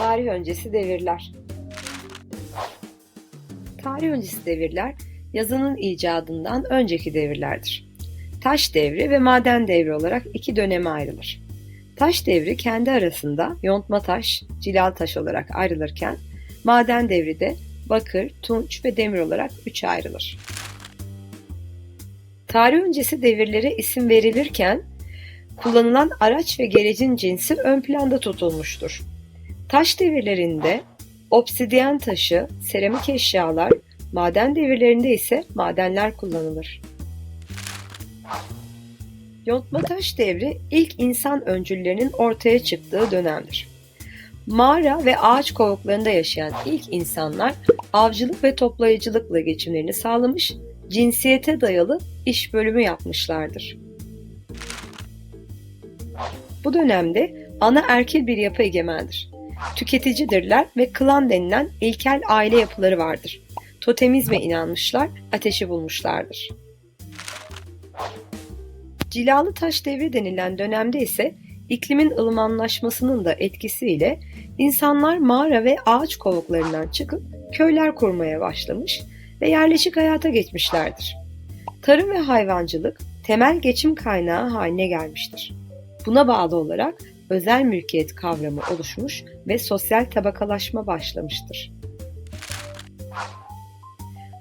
Tarih öncesi devirler. Tarih öncesi devirler yazının icadından önceki devirlerdir. Taş devri ve maden devri olarak iki döneme ayrılır. Taş devri kendi arasında yontma taş, cilal taş olarak ayrılırken maden devri de bakır, tunç ve demir olarak üçe ayrılır. Tarih öncesi devirlere isim verilirken kullanılan araç ve gerecin cinsi ön planda tutulmuştur. Taş devirlerinde obsidyen taşı, seramik eşyalar, maden devirlerinde ise madenler kullanılır. Yontma taş devri ilk insan öncüllerinin ortaya çıktığı dönemdir. Mağara ve ağaç kovuklarında yaşayan ilk insanlar avcılık ve toplayıcılıkla geçimlerini sağlamış, cinsiyete dayalı iş bölümü yapmışlardır. Bu dönemde ana erkil bir yapı egemendir. Tüketicidirler ve klan denilen ilkel aile yapıları vardır. Totemizme inanmışlar, ateşi bulmuşlardır. Cilalı taş devri denilen dönemde ise iklimin ılımanlaşmasının da etkisiyle insanlar mağara ve ağaç kovuklarından çıkıp köyler kurmaya başlamış ve yerleşik hayata geçmişlerdir. Tarım ve hayvancılık temel geçim kaynağı haline gelmiştir. Buna bağlı olarak özel mülkiyet kavramı oluşmuş ve sosyal tabakalaşma başlamıştır.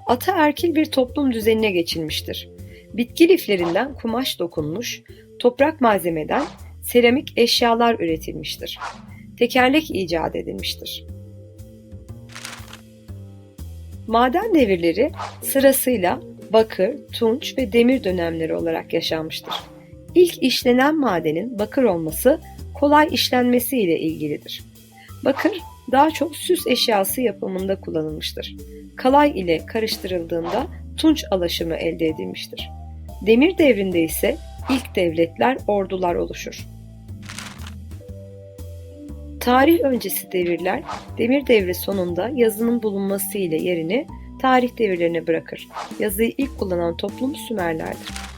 Ataerkil bir toplum düzenine geçilmiştir. Bitki liflerinden kumaş dokunmuş, toprak malzemeden seramik eşyalar üretilmiştir. Tekerlek icat edilmiştir. Maden devirleri sırasıyla bakır, tunç ve demir dönemleri olarak yaşanmıştır. İlk işlenen madenin bakır olması kolay işlenmesi ile ilgilidir. Bakır daha çok süs eşyası yapımında kullanılmıştır. Kalay ile karıştırıldığında tunç alaşımı elde edilmiştir. Demir devrinde ise ilk devletler, ordular oluşur. Tarih öncesi devirler, demir devri sonunda yazının bulunması ile yerini tarih devirlerine bırakır. Yazıyı ilk kullanan toplum Sümerlerdir.